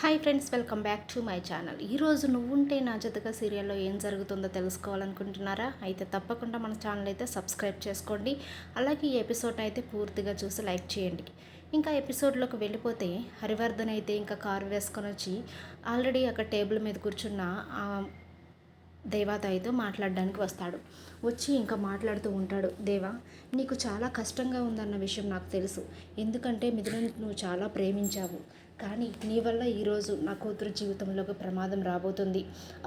Hi friends welcome back to my channel ఈరోజు నువ్వుంటే నా జతగా సీరియల్లో ఏం జరుగుతుందో తెలుసుకోవాలనుకుంటున్నారా? అయితే తప్పకుండా మన ఛానల్ అయితే సబ్స్క్రైబ్ చేసుకోండి. అలాగే ఈ ఎపిసోడ్ అయితే పూర్తిగా చూసి లైక్ చేయండి. ఇంకా ఎపిసోడ్లోకి వెళ్ళిపోతే హరివర్ధన్ అయితే ఇంకా కారు వేసుకొని వచ్చి ఆల్రెడీ అక్కడ టేబుల్ మీద కూర్చున్న దేవాతయ్యతో దేవాతాయితో మాట్లాడడానికి వస్తాడు. వచ్చి ఇంకా మాట్లాడుతూ ఉంటాడు. దేవా నీకు చాలా కష్టంగా ఉందన్న విషయం నాకు తెలుసు. ఎందుకంటే మిథున నువ్వు చాలా ప్రేమించావు. కానీ నీ వల్ల ఈరోజు నా కూతురు జీవితంలోకి ప్రమాదం రాబోతుంది.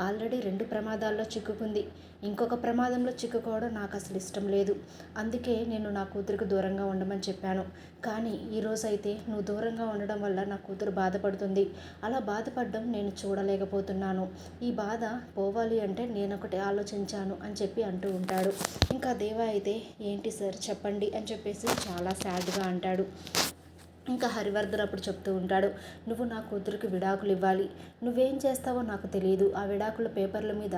ఆల్రెడీ రెండు ప్రమాదాల్లో చిక్కుకుంది. ఇంకొక ప్రమాదంలో చిక్కుకోవడం నాకు అసలు ఇష్టం లేదు. అందుకే నేను నా కూతురికి దూరంగా ఉండమని చెప్పాను. కానీ ఈరోజు అయితే నువ్వు దూరంగా ఉండడం వల్ల నా కూతురు బాధపడుతుంది. అలా బాధపడడం నేను చూడలేకపోతున్నాను. ఈ బాధ పోవాలి అంటే నేను ఒకటి ఆలోచించాను అని చెప్పి అంటూ ఉంటాడు. ఇంకా దేవా అయితే ఏంటి సార్ చెప్పండి అని చెప్పేసి చాలా సాడ్గా అంటాడు. ఇంకా హరివర్ధన్ అప్పుడు చెప్తూ ఉంటాడు నువ్వు నా కూతురికి విడాకులు ఇవ్వాలి. నువ్వేం చేస్తావో నాకు తెలియదు. ఆ విడాకుల పేపర్ల మీద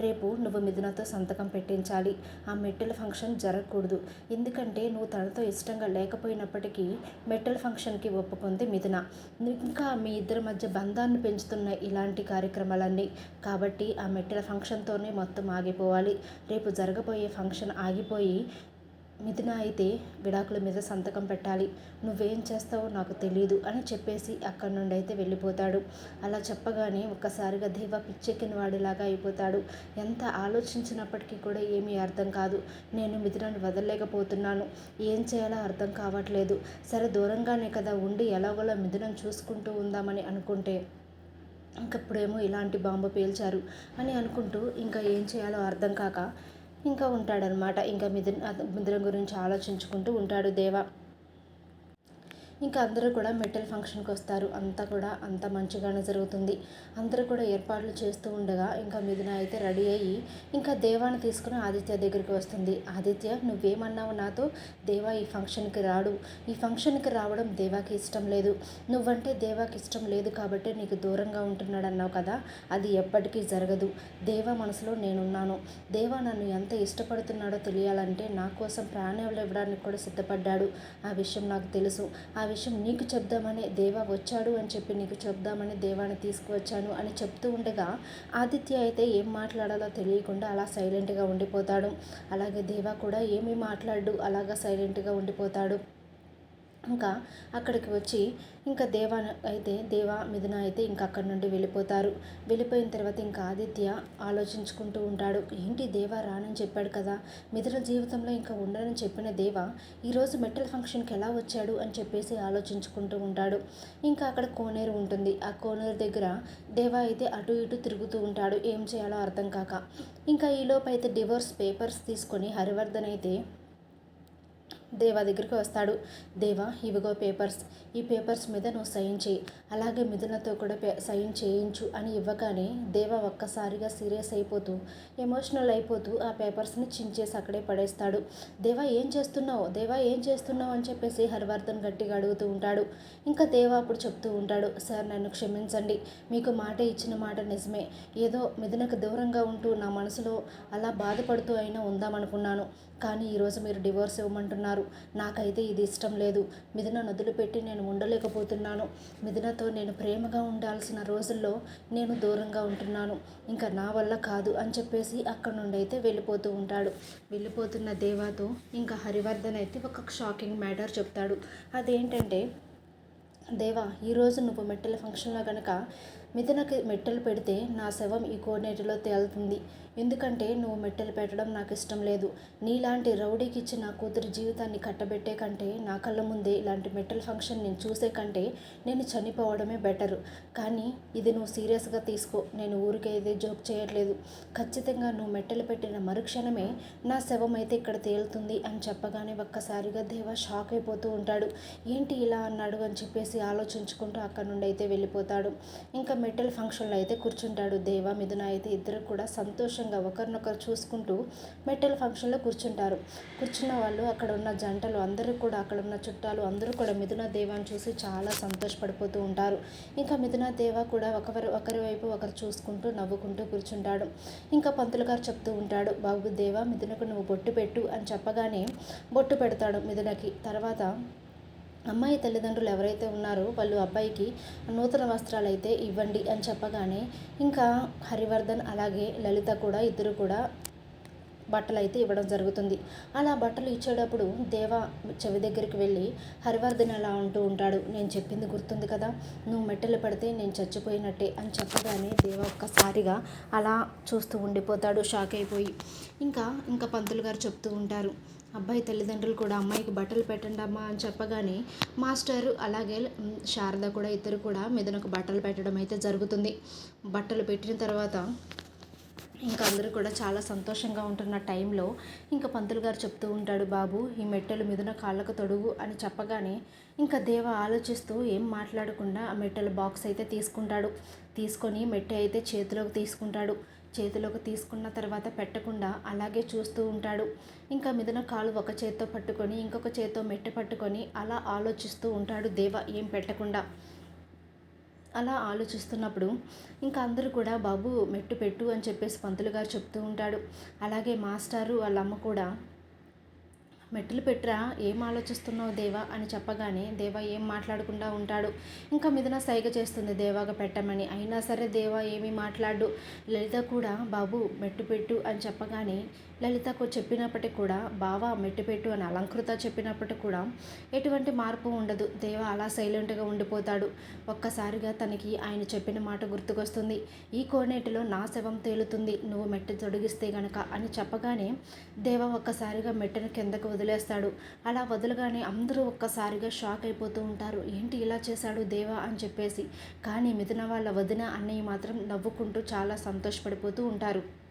రేపు నువ్వు మిథునతో సంతకం పెట్టించాలి. ఆ మెట్టెల ఫంక్షన్ జరగకూడదు. ఎందుకంటే నువ్వు తనతో ఇష్టంగా లేకపోయినప్పటికీ మెట్టెల ఫంక్షన్కి ఒప్పుకుంది మిథున. ఇంకా మీ ఇద్దరి మధ్య బంధాన్ని పెంచుతున్న ఇలాంటి కార్యక్రమాలన్నీ. కాబట్టి ఆ మెట్టెల ఫంక్షన్తోనే మొత్తం ఆగిపోవాలి. రేపు జరగబోయే ఫంక్షన్ ఆగిపోయి మిథున అయితే విడాకుల మీద సంతకం పెట్టాలి. నువ్వేం చేస్తావో నాకు తెలియదు అని చెప్పేసి అక్కడి నుండి అయితే వెళ్ళిపోతాడు. అలా చెప్పగానే ఒక్కసారిగా దేవ పిచ్చెక్కిన వాడిలాగా అయిపోతాడు. ఎంత ఆలోచించినప్పటికీ కూడా ఏమీ అర్థం కాదు. నేను మిథునను వదలలేకపోతున్నాను. ఏం చేయాలో అర్థం కావట్లేదు. సరే దూరంగానే కదా ఉండి ఎలాగోలా మిథునం చూసుకుంటూ ఉందామని అనుకుంటే ఇంకప్పుడేమో ఇలాంటి బాంబు పేల్చారు అని అనుకుంటూ ఇంకా ఏం చేయాలో అర్థం కాక ఇంకా ఉంటాడనమాట ఇంకా మిథున్ మిథున గురించి ఆలోచించుకుంటూ ఉంటాడు దేవ. ఇంకా అందరూ కూడా మెటల్ ఫంక్షన్కి వస్తారు. అంతా కూడా అంత మంచిగానే జరుగుతుంది. అందరూ కూడా ఏర్పాట్లు చేస్తూ ఉండగా ఇంకా మిథున అయితే రెడీ అయ్యి ఇంకా దేవాన్ని తీసుకుని ఆదిత్య దగ్గరికి వస్తుంది. ఆదిత్య నువ్వేమన్నావు నాతో? దేవా ఈ ఫంక్షన్కి రాడు. ఈ ఫంక్షన్కి రావడం దేవాకి ఇష్టం లేదు. నువ్వంటే దేవాకి ఇష్టం లేదు కాబట్టి నీకు దూరంగా ఉంటున్నాడు అన్నావు కదా? అది ఎప్పటికీ జరగదు. దేవా మనసులో నేనున్నాను. దేవా నన్ను ఎంత ఇష్టపడుతున్నాడో తెలియాలంటే నా కోసం ప్రాణాలు ఇవ్వడానికి కూడా సిద్ధపడ్డాడు. ఆ విషయం నాకు తెలుసు. ఆ విషయం నీకు చెప్దామని దేవా వచ్చాడు అని చెప్పి నీకు చెప్దామని దేవాని తీసుకువచ్చాను అని చెప్తూ ఉండగా ఆదిత్య అయితే ఏం మాట్లాడాలో తెలియకుండా అలా సైలెంట్గా ఉండిపోతాడు. అలాగే దేవా కూడా ఏమీ మాట్లాడు అలాగా సైలెంట్గా ఉండిపోతాడు. ఇంకా అక్కడికి వచ్చి ఇంకా దేవా అయితే దేవా మిథున అయితే ఇంకా అక్కడి నుండి వెళ్ళిపోతారు. వెళ్ళిపోయిన తర్వాత ఇంకా ఆదిత్య ఆలోచించుకుంటూ ఉంటాడు. ఏంటి దేవా రానని చెప్పాడు కదా? మిథున జీవితంలో ఇంకా ఉండనని చెప్పిన దేవా ఈరోజు మెటల్ ఫంక్షన్కి ఎలా వచ్చాడు? అని చెప్పేసి ఆలోచించుకుంటూ ఉంటాడు. ఇంకా అక్కడ కోనేరు ఉంటుంది. ఆ కోనేరు దగ్గర దేవా అయితే అటు ఇటు తిరుగుతూ ఉంటాడు. ఏం చేయాలో అర్థం కాక. ఇంకా ఈలోపు అయితే డివోర్స్ పేపర్స్ తీసుకొని హరివర్ధన్ అయితే దేవా దగ్గరికి వస్తాడు. దేవా ఇవిగో పేపర్స్. ఈ పేపర్స్ మీద నువ్వు సైన్ చేయి. అలాగే మిథునతో కూడా పే సైన్ చేయించు అని ఇవ్వగానే దేవా ఒక్కసారిగా సీరియస్ అయిపోతూ ఎమోషనల్ అయిపోతూ ఆ పేపర్స్ని చించేసి అక్కడే పడేస్తాడు. దేవా ఏం చేస్తున్నావు? దేవా ఏం చేస్తున్నావు? అని చెప్పేసి హరివర్ధన్ గట్టిగా అడుగుతూ ఉంటాడు. ఇంకా దేవా అప్పుడు చెప్తూ ఉంటాడు సార్ నన్ను క్షమించండి. మీకు మాట ఇచ్చిన మాట నిజమే. ఏదో మిథునకు దూరంగా ఉంటూ నా మనసులో అలా బాధపడుతూ అయినా ఉందామనుకున్నాను. కానీ ఈరోజు మీరు డివోర్స్ ఇవ్వమంటున్నారు. నాకైతే ఇది ఇష్టం లేదు. మిథున నదులు పెట్టి నేను ఉండలేకపోతున్నాను. మిథునతో నేను ప్రేమగా ఉండాల్సిన రోజుల్లో నేను దూరంగా ఉంటున్నాను. ఇంకా నా వల్ల కాదు అని చెప్పేసి అక్కడ నుండి అయితే వెళ్ళిపోతూ ఉంటాడు. వెళ్ళిపోతున్న దేవాతో ఇంకా హరివర్ధన్ అయితే ఒక షాకింగ్ మ్యాటర్ చెప్తాడు. అదేంటంటే దేవా ఈరోజు నువ్వు మెట్టెల ఫంక్షన్లో కనుక మిథునకి మెట్టెలు పెడితే నా శవం ఈ కోనేటిలో తేలుతుంది. ఎందుకంటే నువ్వు మెట్టెలు పెట్టడం నాకు ఇష్టం లేదు. నీలాంటి రౌడీకి ఇచ్చి నా కూతురి జీవితాన్ని కట్టబెట్టే కంటే నా కళ్ళ ముందే ఇలాంటి మెట్టెల ఫంక్షన్ నేను చూసే కంటే నేను చనిపోవడమే బెటరు. కానీ ఇది నువ్వు సీరియస్గా తీసుకో. నేను ఊరికే ఇది జోక్ చేయట్లేదు. ఖచ్చితంగా నువ్వు మెట్టెలు పెట్టిన మరుక్షణమే నా శవం అయితే ఇక్కడ తేలుతుంది అని చెప్పగానే ఒక్కసారిగా దేవ షాక్ అయిపోతూ ఉంటాడు. ఏంటి ఇలా అన్నాడు అని చెప్పేసి ఆలోచించుకుంటూ అక్కడ నుండి అయితే వెళ్ళిపోతాడు. ఇంకా మెటల్ ఫంక్షన్లో అయితే కూర్చుంటాడు. దేవ మిథున అయితే ఇద్దరు కూడా సంతోషంగా ఒకరినొకరు చూసుకుంటూ మెటల్ ఫంక్షన్లో కూర్చుంటారు. కూర్చున్న వాళ్ళు అక్కడ ఉన్న జంటలు అందరూ కూడా అక్కడ ఉన్న చుట్టాలు అందరూ కూడా మిథున దేవాన్ని చూసి చాలా సంతోషపడిపోతూ ఉంటారు. ఇంకా మిథున దేవ కూడా ఒకరి ఒకరి వైపు ఒకరు చూసుకుంటూ నవ్వుకుంటూ కూర్చుంటాడు. ఇంకా పంతులు గారు చెప్తూ ఉంటాడు బాబు దేవ మిథునకు నువ్వు బొట్టు పెట్టు అని చెప్పగానే బొట్టు పెడతాడు మిథునకి. తర్వాత అమ్మాయి తల్లిదండ్రులు ఎవరైతే ఉన్నారో వాళ్ళు అబ్బాయికి నూతన వస్త్రాలు అయితే ఇవ్వండి అని చెప్పగానే ఇంకా హరివర్ధన్ అలాగే లలిత కూడా ఇద్దరు కూడా బట్టలు అయితే ఇవ్వడం జరుగుతుంది. అలా బట్టలు ఇచ్చేటప్పుడు దేవ చెవి దగ్గరికి వెళ్ళి హరివర్ధన్ అలా అంటూ ఉంటాడు నేను చెప్పింది గుర్తుంది కదా నువ్వు మెట్టెలు పడితే నేను చచ్చిపోయినట్టే అని చెప్పగానే దేవ ఒక్కసారిగా అలా చూస్తూ ఉండిపోతాడు షాక్ అయిపోయి. ఇంకా ఇంకా పంతులు గారు చెప్తూ ఉంటారు అబ్బాయి తల్లిదండ్రులు కూడా అమ్మాయికి బట్టలు పెట్టండి అమ్మా అని చెప్పగానే మాస్టర్ అలాగే శారద కూడా ఇద్దరు కూడా మీదనకు బట్టలు పెట్టడం అయితే జరుగుతుంది. బట్టలు పెట్టిన తర్వాత ఇంకా అందరూ కూడా చాలా సంతోషంగా ఉంటున్న టైంలో ఇంకా పంతులు గారు చెప్తూ ఉంటాడు బాబు ఈ మెట్టెలు మీదన కాళ్ళకు తొడుగు అని చెప్పగానే ఇంకా దేవ ఆలోచిస్తూ ఏం మాట్లాడకుండా ఆ మెట్టెల బాక్స్ అయితే తీసుకుంటాడు. తీసుకొని మెట్టె అయితే చేతిలోకి తీసుకుంటాడు. చేతిలోకి తీసుకున్న తర్వాత పెట్టకుండా అలాగే చూస్తూ ఉంటాడు. ఇంకా మిదన కాలు ఒక చేత్తో పట్టుకొని ఇంకొక చేత్తో మెట్టు పట్టుకొని అలా ఆలోచిస్తూ ఉంటాడు దేవ ఏం పెట్టకుండా. అలా ఆలోచిస్తున్నప్పుడు ఇంకా అందరూ కూడా బాబు మెట్టు పెట్టు అని చెప్పేసి పంతులు గారు చెప్తూ ఉంటాడు. అలాగే మాస్టారు వాళ్ళ అమ్మ కూడా మెట్టులు పెట్టరా? ఏం ఆలోచిస్తున్నావు దేవా? అని చెప్పగానే దేవా ఏం మాట్లాడకుండా ఉంటాడు. ఇంకా మిథున సైగ చేస్తుంది దేవాగా పెట్టమని. అయినా సరే దేవా ఏమీ మాట్లాడు. లలిత కూడా బాబు మెట్టు పెట్టు అని చెప్పగానే లలితకు చెప్పినప్పటికీ కూడా బావ మెట్టుపెట్టు అని అలంకృత చెప్పినప్పటికీ కూడా ఎటువంటి మార్పు ఉండదు. దేవ అలా సైలెంట్గా ఉండిపోతాడు. ఒక్కసారిగా తనకి ఆయన చెప్పిన మాట గుర్తుకొస్తుంది. ఈ కోనేటిలో నా శవం తేలుతుంది. నువ్వు మెట్ట తొడిగిస్తే గనక అని చెప్పగానే దేవ ఒక్కసారిగా మెట్టను కిందకు వదిలేస్తాడు. అలా వదలగానే అందరూ ఒక్కసారిగా షాక్ అయిపోతూ ఉంటారు. ఏంటి ఇలా చేశాడు దేవా అని చెప్పేసి. కానీ మిథున వాళ్ళ వదిన అన్నయ్య మాత్రం నవ్వుకుంటూ చాలా సంతోషపడిపోతూ ఉంటారు.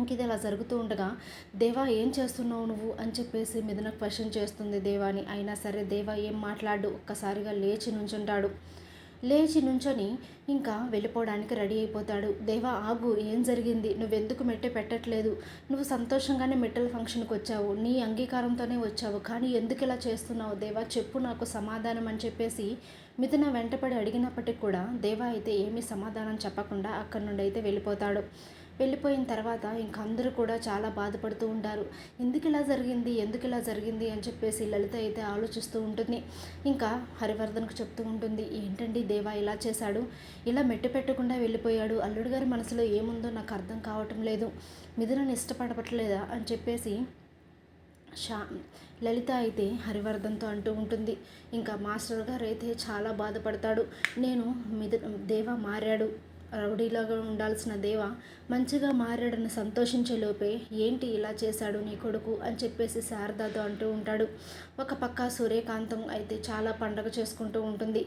ఇది అలా జరుగుతూ ఉండగా దేవా ఏం చేస్తున్నావు నువ్వు? అని చెప్పేసి మిథున క్వశ్చన్ చేస్తుంది దేవాని. అయినా సరే దేవా ఏం మాట్లాడు? ఒక్కసారిగా లేచి నుంచుంటాడు. లేచి నుంచొని ఇంకా వెళ్ళిపోవడానికి రెడీ అయిపోతాడు. దేవా ఆగు ఏం జరిగింది? నువ్వెందుకు మెట్టె పెట్టట్లేదు? నువ్వు సంతోషంగానే మెట్టల ఫంక్షన్కి వచ్చావు. నీ అంగీకారంతోనే వచ్చావు. కానీ ఎందుకు ఇలా చేస్తున్నావు? దేవా చెప్పు నాకు సమాధానం అని చెప్పేసి మిథున వెంటపడి అడిగినప్పటికి కూడా దేవా అయితే ఏమీ సమాధానం చెప్పకుండా అక్కడి నుండి అయితే వెళ్ళిపోతాడు. వెళ్ళిపోయిన తర్వాత ఇంక అందరూ కూడా చాలా బాధపడుతూ ఉంటారు. ఎందుకు ఇలా జరిగింది? ఎందుకు ఇలా జరిగింది? అని చెప్పేసి లలిత అయితే ఆలోచిస్తూ ఉంటుంది. ఇంకా హరివర్ధన్కు చెప్తూ ఉంటుంది ఏంటండి దేవా ఇలా చేశాడు? ఇలా మెట్టు పెట్టకుండా వెళ్ళిపోయాడు. అల్లుడు గారి మనసులో ఏముందో నాకు అర్థం కావటం లేదు. మిథునని ఇష్టపడపట్లేదా? అని చెప్పేసి షా లలిత అయితే హరివర్ధన్తో అంటూ ఉంటుంది. ఇంకా మాస్టర్ గారు అయితే చాలా బాధపడతాడు. నేను మిద దేవ మారాడు. రౌడీలాగా ఉండాల్సిన దేవ మంచిగా మారాడని సంతోషించే లోపే ఏంటి ఇలా చేశాడు నీ కొడుకు అని చెప్పేసి శారదాతో అంటూ ఉంటాడు. ఒక పక్క సూర్యకాంతం అయితే చాలా పండగ చేసుకుంటూ ఉంటుంది.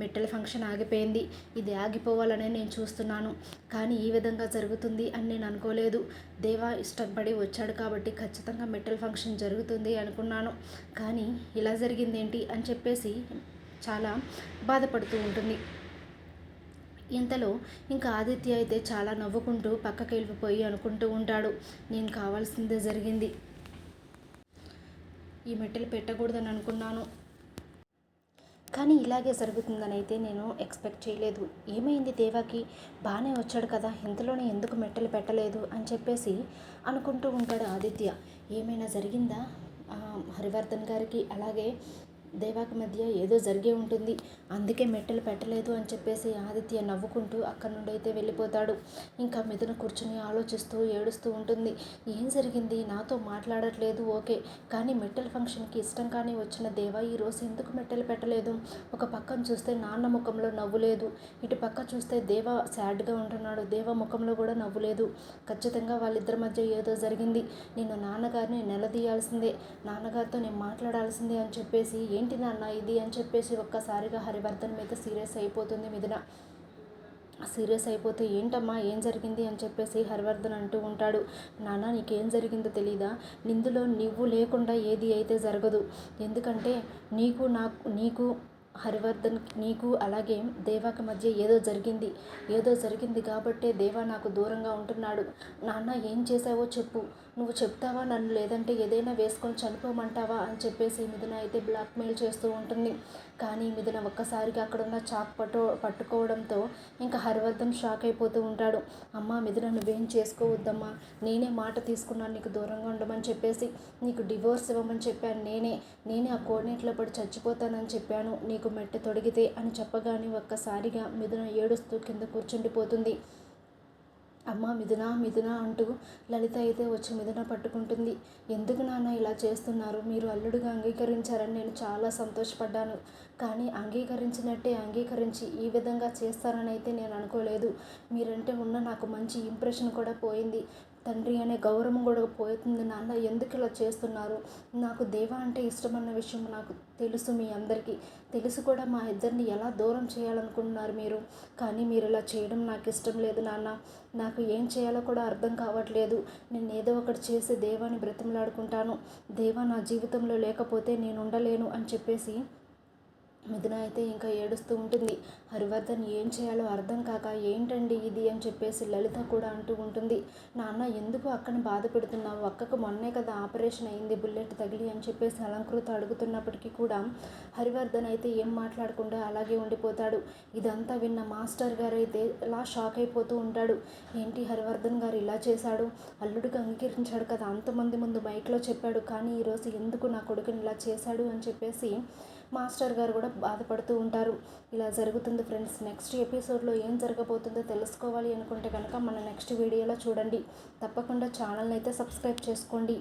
మెట్టెల ఫంక్షన్ ఆగిపోయింది. ఇది ఆగిపోవాలనే నేను చూస్తున్నాను. కానీ ఈ విధంగా జరుగుతుంది అని నేను అనుకోలేదు. దేవా ఇష్టపడి వచ్చాడు కాబట్టి ఖచ్చితంగా మెట్టెల ఫంక్షన్ జరుగుతుంది అనుకున్నాను. కానీ ఇలా జరిగిందేంటి అని చెప్పేసి చాలా బాధపడుతూ ఉంటుంది. ఇంతలో ఇంకా ఆదిత్య అయితే చాలా నవ్వుకుంటూ పక్కకి వెళ్ళిపోయి అనుకుంటూ ఉంటాడు. నేను కావాల్సిందే జరిగింది. ఈ మెట్టెలు పెట్టకూడదని అనుకున్నాను. కానీ ఇలాగే జరుగుతుందని అయితే నేను ఎక్స్పెక్ట్ చేయలేదు. ఏమైంది దేవాకి? బాగానే వచ్చాడు కదా ఇంతలోనే ఎందుకు మెట్టలు పెట్టలేదు అని చెప్పేసి అనుకుంటూ ఉంటాడు ఆదిత్య. ఏమైనా జరిగిందా? హరివర్ధన్ గారికి అలాగే దేవాకి మధ్య ఏదో జరిగే ఉంటుంది. అందుకే మెట్టలు పెట్టలేదు అని చెప్పేసి ఆదిత్య నవ్వుకుంటూ అక్కడి నుండి అయితే వెళ్ళిపోతాడు. ఇంకా మిథున కూర్చుని ఆలోచిస్తూ ఏడుస్తూ ఉంటుంది. ఏం జరిగింది? నాతో మాట్లాడట్లేదు. ఓకే. కానీ మెట్టల ఫంక్షన్కి ఇష్టం కానీ వచ్చిన దేవ ఈరోజు ఎందుకు మెట్టలు పెట్టలేదు? ఒక పక్కన చూస్తే నాన్న ముఖంలో నవ్వు లేదు. ఇటు పక్క చూస్తే దేవ సాడ్గా ఉంటున్నాడు. దేవ ముఖంలో కూడా నవ్వు లేదు. ఖచ్చితంగా వాళ్ళిద్దరి మధ్య ఏదో జరిగింది. నేను నాన్నగారిని నిలదీయాల్సిందే. నాన్నగారితో నేను మాట్లాడాల్సిందే అని చెప్పేసి ఏం ఏంటి నాన్న ఇది అని చెప్పేసి ఒక్కసారిగా హరివర్ధన్ మీద సీరియస్ అయిపోతుంది మిథున. సీరియస్ అయిపోతే ఏంటమ్మా? ఏం జరిగింది అని చెప్పేసి హరివర్ధన్ అంటూ ఉంటాడు. నాన్న నీకేం జరిగిందో తెలీదా? నిందులో నువ్వు లేకుండా ఏది అయితే జరగదు. ఎందుకంటే నీకు నాకు నీకు హరివర్ధన్ నీకు అలాగే దేవాకి మధ్య ఏదో జరిగింది. ఏదో జరిగింది కాబట్టే దేవా నాకు దూరంగా ఉంటున్నాడు. నాన్న ఏం చేసావో చెప్పు. నువ్వు చెప్తావా? నన్ను లేదంటే ఏదైనా వేసుకొని చనిపోమంటావా? అని చెప్పేసి మిథున అయితే బ్లాక్మెయిల్ చేస్తూ ఉంటుంది. కానీ మిథున ఒక్కసారిగా అక్కడున్న చాక్ పట్టు పట్టుకోవడంతో ఇంకా హరివర్ధన్ షాక్ అయిపోతూ ఉంటాడు. అమ్మ మిథున నువ్వేం చేసుకోవద్దమ్మా. నేనే మాట తీసుకున్నాను. నీకు దూరంగా ఉండమని చెప్పేసి నీకు డివోర్స్ ఇవ్వమని చెప్పాను. నేనే నేనే ఆ కోనేట్లో పడి చచ్చిపోతానని చెప్పాను. నీకు మెట్ట తొడిగితే అని చెప్పగానే ఒక్కసారిగా మిథున ఏడుస్తూ కింద కూర్చుండిపోతుంది. అమ్మ మిథున మిథున అంటూ లలిత అయితే వచ్చి మిథున పట్టుకుంటుంది. ఎందుకు నాన్న ఇలా చేస్తున్నారు? మీరు అల్లుడుగా అంగీకరించారని నేను చాలా సంతోషపడ్డాను. కానీ అంగీకరించినట్టే అంగీకరించి ఈ విధంగా చేస్తారని అయితే నేను అనుకోలేదు. మీరంటే ఉన్న నాకు మంచి ఇంప్రెషన్ కూడా పోయింది. తండ్రి అనే గౌరవం కూడా పోతుంది నాన్న. ఎందుకు ఇలా చేస్తున్నారు? నాకు దేవ అంటే ఇష్టమన్న విషయం నాకు తెలుసు మీ అందరికీ. తెలుసు కూడా మా ఇద్దరిని ఎలా దూరం చేయాలనుకుంటున్నారు మీరు? కానీ మీరు ఇలా చేయడం నాకు ఇష్టం లేదు నాన్న. నాకు ఏం చేయాలో కూడా అర్థం కావట్లేదు. నేను ఏదో ఒకటి చేసి దేవాన్ని బ్రతిమలాడుకుంటాను. దేవా నా జీవితంలో లేకపోతే నేను ఉండలేను అని చెప్పేసి మిథున అయితే ఇంకా ఏడుస్తూ ఉంటుంది. హరివర్ధన్ ఏం చేయాలో అర్థం కాక ఏంటండి ఇది అని చెప్పేసి లలిత కూడా అంటూ ఉంటుంది. నాన్న ఎందుకు అక్కని బాధ పెడుతున్నావు? అక్కకు మొన్నే కదా ఆపరేషన్ అయింది బుల్లెట్ తగిలి అని చెప్పేసి అలంకృత అడుగుతున్నప్పటికీ కూడా హరివర్ధన్ అయితే ఏం మాట్లాడకుండా అలాగే ఉండిపోతాడు. ఇదంతా విన్న మాస్టర్ గారు అయితే ఇలా షాక్ అయిపోతూ ఉంటాడు. ఏంటి హరివర్ధన్ గారు ఇలా చేశాడు? అల్లుడికి అంగీకరించాడు కదా అంతమంది ముందు మైక్లో చెప్పాడు. కానీ ఈరోజు ఎందుకు నా కొడుకుని ఇలా చేశాడు అని చెప్పేసి మాస్టర్ గారు కూడా బాధపడుతూ ఉంటారు. ఇలా జరుగుతుంది ఫ్రెండ్స్ నెక్స్ట్ ఎపిసోడ్లో ఏం జరగబోతుందో తెలుసుకోవాలి అనుకుంటే కనుక మన నెక్స్ట్ వీడియోలో చూడండి. తప్పకుండా ఛానల్ని అయితే సబ్స్క్రైబ్ చేసుకోండి.